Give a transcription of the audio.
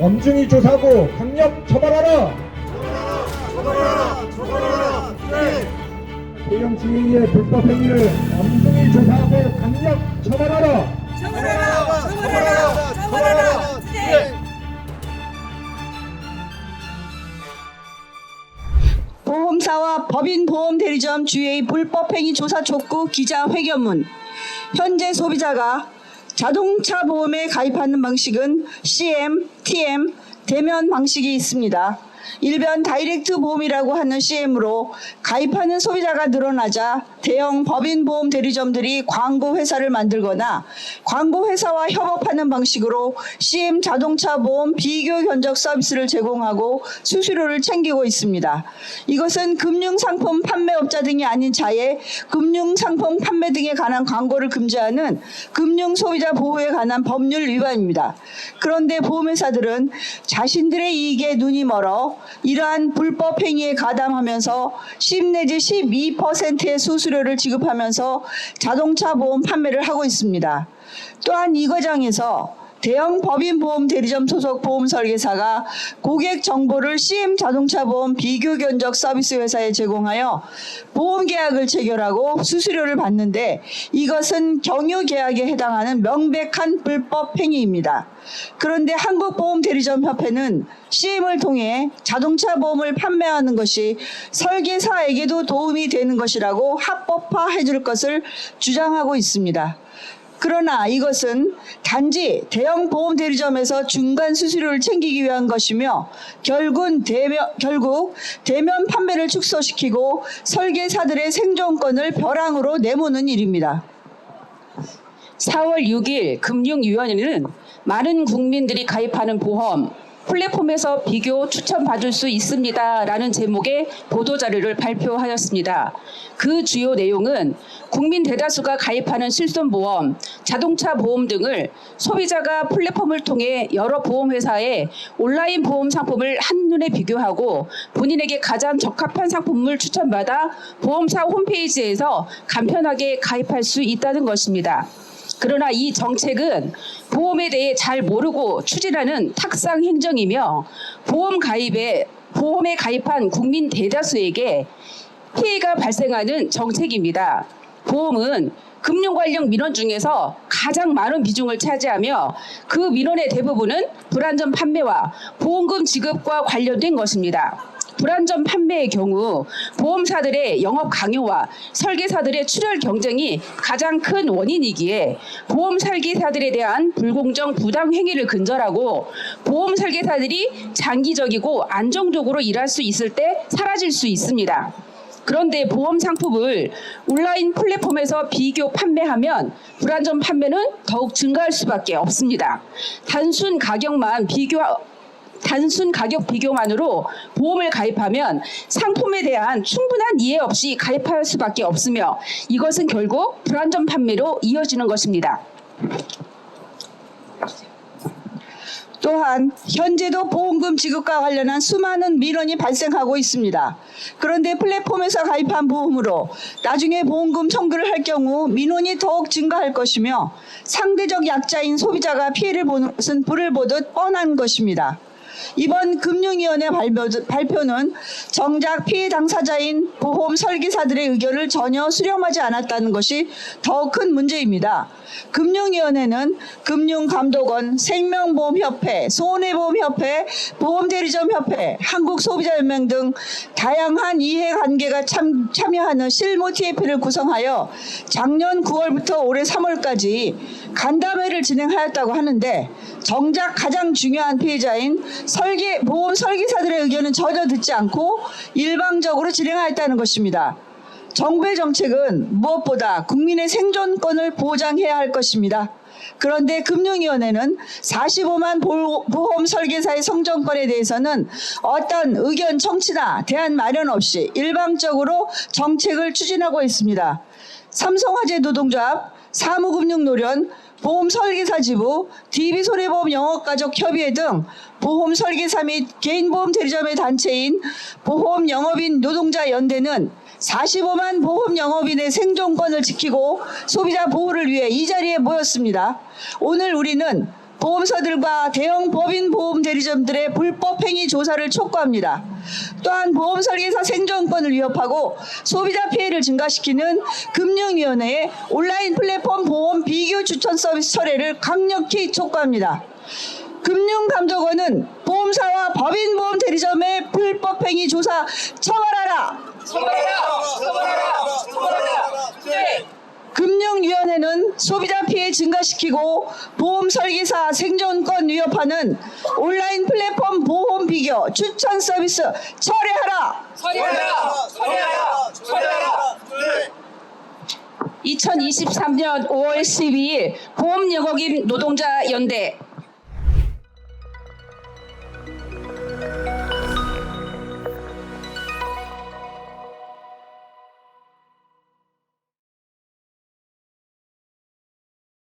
엄중히 조사하고 강력 처벌하라. 대형 지휘의 불법 행위를 엄중히 조사하고 강력 처벌하라. 처벌하라! 처벌하라! 처벌하라! 네. 보험사와 법인 보험 대리점 주의 불법 행위 조사 촉구 기자 회견문. 현재 소비자가 자동차 보험에 가입하는 방식은 CM, TM, 대면 방식이 있습니다. 일변 다이렉트 보험이라고 하는 CM으로 가입하는 소비자가 늘어나자 대형 법인 보험 대리점들이 광고 회사를 만들거나 광고 회사와 협업하는 방식으로 CM 자동차 보험 비교 견적 서비스를 제공하고 수수료를 챙기고 있습니다. 이것은 금융 상품 판매업자 등이 아닌 자의 금융 상품 판매 등에 관한 광고를 금지하는 금융 소비자 보호에 관한 법률 위반입니다. 그런데 보험회사들은 자신들의 이익에 눈이 멀어 이러한 불법 행위에 가담하면서 10 내지 12%의 수수료를 지급하면서 자동차 보험 판매를 하고 있습니다. 또한 이 과정에서 대형 법인 보험 대리점 소속 보험 설계사가 고객 정보를 CM 자동차 보험 비교 견적 서비스 회사에 제공하여 보험 계약을 체결하고 수수료를 받는데 이것은 경유 계약에 해당하는 명백한 불법 행위입니다. 그런데 한국보험대리점협회는 CM을 통해 자동차 보험을 판매하는 것이 설계사에게도 도움이 되는 것이라고 합법화해 줄 것을 주장하고 있습니다. 그러나 이것은 단지 대형 보험 대리점에서 중간 수수료를 챙기기 위한 것이며 결국 대면, 결국 대면 판매를 축소시키고 설계사들의 생존권을 벼랑으로 내모는 일입니다. 4월 6일 금융위원회는 많은 국민들이 가입하는 보험 플랫폼에서 비교 추천 받을 수 있습니다. 라는 제목의 보도자료를 발표하였습니다. 그 주요 내용은 국민 대다수가 가입하는 실손보험, 자동차 보험 등을 소비자가 플랫폼을 통해 여러 보험회사의 온라인 보험 상품을 한눈에 비교하고 본인에게 가장 적합한 상품을 추천받아 보험사 홈페이지에서 간편하게 가입할 수 있다는 것입니다. 그러나 이 정책은 보험에 대해 잘 모르고 추진하는 탁상 행정이며 보험 가입에 보험에 가입한 국민 대다수에게 피해가 발생하는 정책입니다. 보험은 금융 관련 민원 중에서 가장 많은 비중을 차지하며 그 민원의 대부분은 불안전 판매와 보험금 지급과 관련된 것입니다. 불안전 판매의 경우 보험사들의 영업 강요와 설계사들의 출혈 경쟁이 가장 큰 원인이기에 보험 설계사들에 대한 불공정 부당 행위를 근절하고 보험 설계사들이 장기적이고 안정적으로 일할 수 있을 때 사라질 수 있습니다. 그런데 보험 상품을 온라인 플랫폼에서 비교 판매하면 불안전 판매는 더욱 증가할 수밖에 없습니다. 단순 가격만 비교 단순 가격 비교만으로 보험을 가입하면 상품에 대한 충분한 이해 없이 가입할 수밖에 없으며 이것은 결국 불안전 판매로 이어지는 것입니다. 또한 현재도 보험금 지급과 관련한 수많은 민원이 발생하고 있습니다. 그런데 플랫폼에서 가입한 보험으로 나중에 보험금 청구를 할 경우 민원이 더욱 증가할 것이며 상대적 약자인 소비자가 피해를 보는 것은 불을 보듯 뻔한 것입니다. 이번 금융위원회 발표, 발표 는 정작 피해 당사자인 보험 설계사들의 의견을 전혀 수렴하지 않았다는 것이 더 큰 문제입니다. 금융위원회는 금융감독원, 생명보험협회, 손해보험협회, 보험대리점협회, 한국소비자연맹 등 다양한 이해관계가 참, 참여하는 실무 TF를 구성하여 작년 9월부터 올해 3월까지 간담회를 진행하였다고 하는데 정작 가장 중요한 피해자인 설계 보험 설계사들의 의견은 전혀 듣지 않고 일방적으로 진행하였다는 것입니다. 정부의 정책은 무엇보다 국민의 생존권을 보장해야 할 것입니다. 그런데 금융위원회는 45만 보- 보험 설계사의 성정권에 대해서는 어떤 의견 청취나 대안 마련 없이 일방적으로 정책을 추진하고 있습니다. 삼성화재 노동조합, 사무금융노련, 보험 설계사 지부, DB손해보험 영업가족 협의회 등 보험 설계사 및 개인보험 대리점의 단체인 보험 영업인 노동자 연대는 45만 보험 영업인의 생존권을 지키고 소비자 보호를 위해 이 자리에 모였습니다. 오늘 우리는 보험사들과 대형 법인 보험 대리점들의 불법 행위 조사를 촉구합니다. 또한 보험 설계사 생존권을 위협하고 소비자 피해를 증가시키는 금융위원회의 온라인 플랫폼 비교 추천 서비스 철회를 강력히 촉구합니다. 금융감독원은 보험사와 법인 보험 대리점의 불법 행위 조사 처벌하라. 처벌하라! 처벌하라! 처벌하라! 네. 금융위원회는 소비자 피해 증가시키고 보험 설계사 생존권 위협하는 온라인 플랫폼 보험 비교 추천 서비스 철회하라. 처리하라! 처리하라! 처리하라! 2023년 5월 12일 보험여고임 노동자 연대